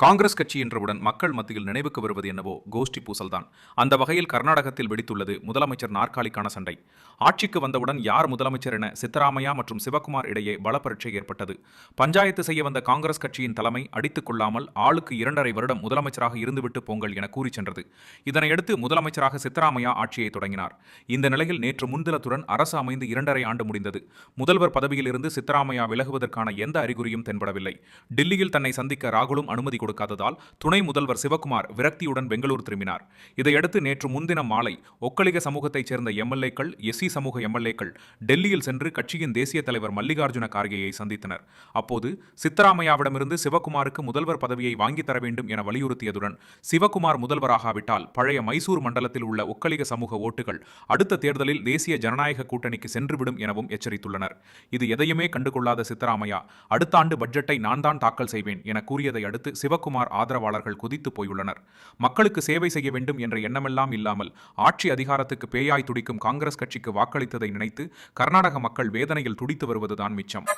காங்கிரஸ் கட்சி என்றவுடன் மக்கள் மத்தியில் நினைவுக்கு வருவது என்னவோ கோஷ்டி பூசல்தான். அந்த வகையில் கர்நாடகத்தில் வெடித்துள்ளது முதலமைச்சர் நாற்காலிக்கான சண்டை. ஆட்சிக்கு வந்தவுடன் யார் முதலமைச்சர் என சித்தராமையா மற்றும் சிவகுமார் இடையே பலப்பரட்சை ஏற்பட்டது. பஞ்சாயத்து செய்ய வந்த காங்கிரஸ் கட்சியின் தலைமை அடித்துக் கொள்ளாமல் ஆளுக்கு இரண்டரை வருடம் முதலமைச்சராக இருந்துவிட்டு போங்கள் என கூறி சென்றது. இதனையடுத்து முதலமைச்சராக சித்தராமையா ஆட்சியை தொடங்கினார். இந்த நிலையில் நேற்று முன்தினத்துடன் அரசு அமைந்து இரண்டரை ஆண்டு முடிந்தது. முதல்வர் பதவியில் இருந்து சித்தராமையா விலகுவதற்கான எந்த அறிகுறியும் தென்படவில்லை. டெல்லியில் தன்னை சந்திக்க ராகுலும் அனுமதி கொடுக்காததால் துணை முதல்வர் சிவக்குமார் விரக்தியுடன் பெங்களூர் திரும்பினார். இதையடுத்து நேற்று முன்தினம் மாலை ஒக்கலிக சமூகத்தைச் சேர்ந்த எம்எல்ஏக்கள் எஸ்சி சமூக எம்எல்ஏக்கள் டெல்லியில் சென்று கட்சியின் தேசிய தலைவர் மல்லிகார்ஜுன கார்கேயை சந்தித்தனர். அப்போது சித்தராமையாவிடமிருந்து சிவக்குமாருக்கு முதல்வர் பதவியை வாங்கித் தர வேண்டும் என வலியுறுத்தியதுடன் சிவக்குமார் முதல்வராகாவிட்டால் பழைய மைசூர் மண்டலத்தில் உள்ள ஒக்கலிக சமூக ஓட்டுகள் அடுத்த தேர்தலில் தேசிய ஜனநாயக கூட்டணிக்கு சென்றுவிடும் எனவும் எச்சரித்துள்ளனர். இது எதையுமே கண்டுகொள்ளாத சித்தராமையா அடுத்த ஆண்டு பட்ஜெட்டை நான் தான் தாக்கல் செய்வேன் என கூறியதை அடுத்து சிவ சிவகுமார் ஆதரவாளர்கள் குதித்து போயுள்ளனர். மக்களுக்கு சேவை செய்ய வேண்டும் என்ற எண்ணமெல்லாம் இல்லாமல் ஆட்சி அதிகாரத்துக்கு பேயாய் துடிக்கும் காங்கிரஸ் கட்சிக்கு வாக்களித்ததை நினைத்து கர்நாடக மக்கள் வேதனையில் துடித்து வருவதுதான் மிச்சம்.